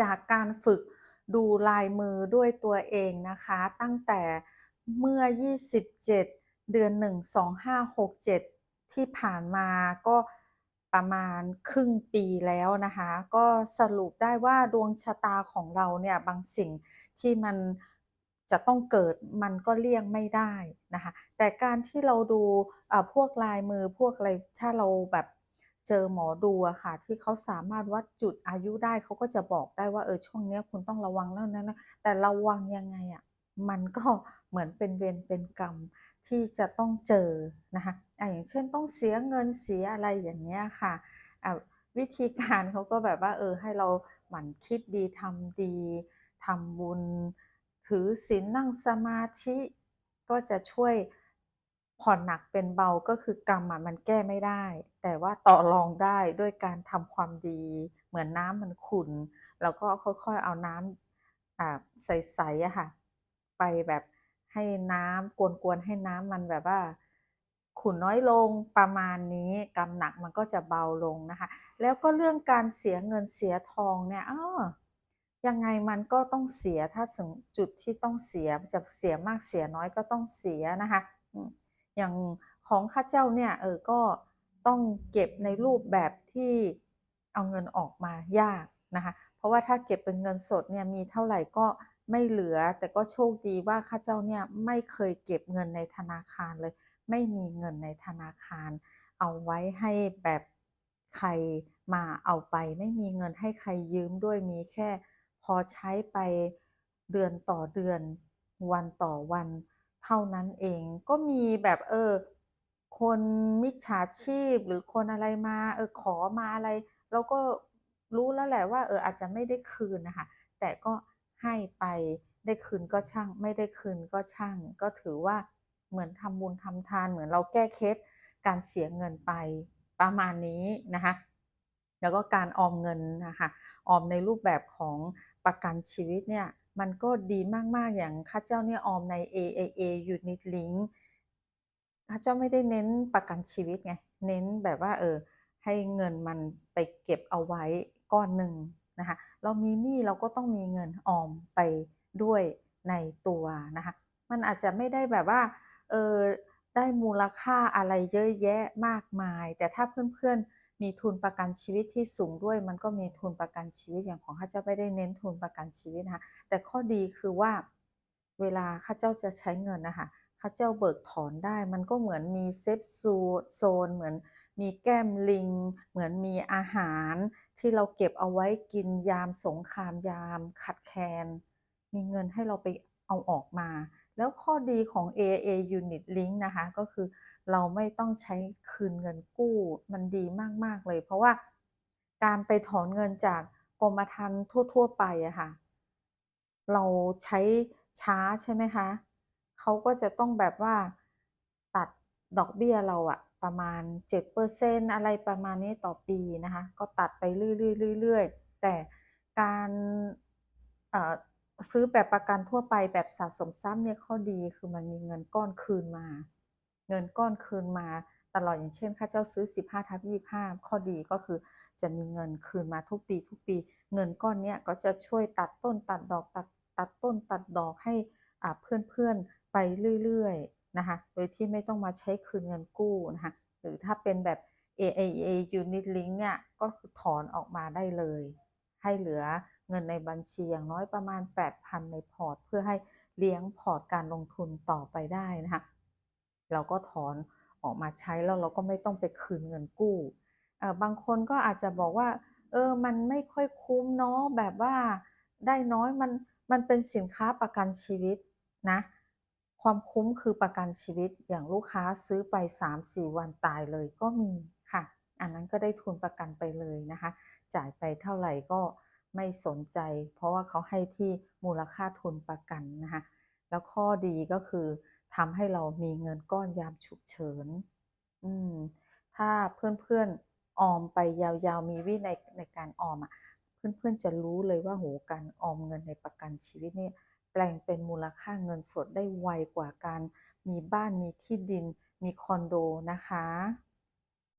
จากการฝึกดูลายมือด้วยตัวเองนะคะ ตั้งแต่เมื่อ 27 เดือน 1 2567 ที่ผ่านมาก็ประมาณครึ่งปีแล้วนะคะ ก็สรุปได้ว่าดวงชะตาของเราเนี่ยบางสิ่งที่มันจะต้องเกิดมันก็เลี่ยงไม่ได้นะคะ แต่การที่เราดูพวกลายมือพวกอะไรถ้าเราแบบ เจอหมอดูอะค่ะ ที่เขาสามารถวัดจุดอายุได้เขาก็จะบอกได้ว่าเออช่วงเนี้ยคุณต้องระวังแล้วนะนะแต่ระวังยังไงอะมันก็เหมือนเป็นเวรเป็นกรรมที่จะต้องเจอนะคะอะอย่างเช่นต้องเสียเงินเสียอะไรอย่างเงี้ยค่ะอะวิธีการเขาก็แบบว่าเออให้เราหมั่นคิดดีทำดีทำบุญ ถือศีลนั่งสมาธิก็จะช่วย ผ่อนหนักเป็นเบาก็คือกรรมมันแก้ไม่ได้ แต่ว่าต่อรองได้ด้วยการทำความดี เหมือนน้ำมันขุ่นเราก็ค่อยๆเอาน้ำอ่าใสๆอะค่ะ ไปแบบให้น้ำกวนๆให้น้ำมันแบบว่า ขุ่นน้อยลงประมาณนี้กรรมหนักมันก็จะเบาลงนะคะ แล้วก็เรื่องการเสียเงินเสียทองเนี่ยอ้อยังไงมันก็ต้องเสียถ้าถึงจุดที่ต้องเสียจะเสียมากเสียน้อยก็ต้องเสียนะคะ อย่างของข้าเจ้าเนี่ยเออก็ต้องเก็บในรูปแบบที่เอาเงินออกมายากนะคะ เพราะว่าถ้าเก็บเป็นเงินสดเนี่ยมีเท่าไหร่ก็ไม่เหลือ แต่ก็โชคดีว่าข้าเจ้าเนี่ยไม่เคยเก็บเงินในธนาคารเลย ไม่มีเงินในธนาคาร เอาไว้ให้แบบใครมาเอาไป ไม่มีเงินให้ใครยืมด้วยมีแค่พอใช้ไปเดือนต่อเดือนวันต่อวัน เท่านั้นเองก็มีแบบเออ คนมิจฉาชีพหรือคนอะไรมาเออขอมาอะไร เราก็รู้แล้วแหละว่า เอออาจจะไม่ได้คืนนะคะแต่ก็ให้ไปได้คืนก็ช่าง ไม่ได้คืนก็ช่าง ก็ถือว่าเหมือนทำบุญทำทานเหมือนเราแก้เคล็ดการเสียเงินไปประมาณนี้นะคะแล้วก็การออมเงินนะคะออมในรูปแบบของประกันชีวิตเนี่ย มันก็ดีมากๆอย่างข้าเจ้าเนี่ยออมใน AIA Unit Link ข้าเจ้าไม่ได้เน้นประกันชีวิตไง เน้นแบบว่าเออให้เงินมันไปเก็บเอาไว้ก้อนหนึ่งนะคะเรามีหนี้เราก็ต้องมีเงินออมไปด้วยในตัวนะคะมันอาจจะไม่ได้แบบว่าเออได้มูลค่าอะไรเยอะแยะมากมาย แต่ถ้าเพื่อนๆ มีทุนประกันชีวิตที่สูงด้วยมันก็มีทุนประกันชีวิตอย่างของข้าเจ้าไม่ได้เน้นทุนประกันชีวิตนะคะแต่ข้อดีคือว่าเวลาข้าเจ้าจะใช้เงินนะคะข้าเจ้าเบิกถอนได้ มันก็เหมือนมีเซฟโซนเหมือนมีแก้มลิง เหมือนมีอาหารที่เราเก็บเอาไว้กินยามสงครามยามขัดแคลนมีเงินให้เราไปเอาออกมา แล้วข้อดีของ AIA Unit Link นะคะ ก็คือเราไม่ต้องใช้คืนเงินกู้มันดีมาก ๆ เลย เพราะว่าการไปถอนเงินจากกรมธรรม์ทั่ว ๆ ไปอะค่ะ เราใช้ช้าใช่ไหมคะ เขาก็จะต้องแบบว่าตัดดอกเบี้ยเราอะประมาณ 7%อะไรประมาณนี้ต่อปีนะคะ ก็ตัดไปเรื่อยๆๆๆแต่การ ซื้อแบบประกันทั่วไปแบบสะสมทรัพย์เนี่ยข้อดีคือมันมีเงินก้อนคืนมา เงินก้อนคืนมาตลอดอย่างเช่นข้าเจ้าซื้อ 15ทับ25 ข้อดีก็คือจะมีเงินคืนมาทุกปี ทุกปี เงินก้อนเนี้ยก็จะช่วยตัดต้นตัดดอกตัดตัดต้นตัดดอกให้อ่าเพื่อนๆไปเรื่อยๆนะคะโดยที่ไม่ต้องมาใช้คืนเงินกู้นะคะหรือถ้าเป็นแบบ AIA Unit Link เนี่ยก็คือถอนออกมาได้เลย ให้เหลือ เงินในบัญชีอย่างน้อยประมาณ 8,000 ในพอร์ต เพื่อให้เลี้ยงพอร์ตการลงทุนต่อไปได้นะคะเราก็ถอนออกมาใช้แล้วเราก็ไม่ต้องไปคืนเงินกู้เออบางคนก็อาจจะบอกว่า เออมันไม่ค่อยคุ้มเนาะแบบว่าได้น้อยมันมันเป็นสินค้าประกันชีวิตนะความคุ้มคือประกันชีวิตอย่างลูกค้าซื้อไป 3-4 วันตายเลยก็มีค่ะ อันนั้นก็ได้ทุนประกันไปเลยนะคะ จ่ายไปเท่าไหร่ก็ ไม่สนใจ เพราะว่าเขาให้ที่มูลค่าทุนประกันนะคะแล้วข้อดีก็คือทำให้เรามีเงินก้อนยามฉุกเฉินอืมถ้าเพื่อนๆออมไปยาวๆมีวินัยในการออมอะเพื่อนๆจะรู้เลยว่าโหการออมเงินในประกันชีวิตเนี่ยแปลงเป็นมูลค่าเงินสดได้ไวกว่าการมีบ้านมีที่ดินมีคอนโดนะคะ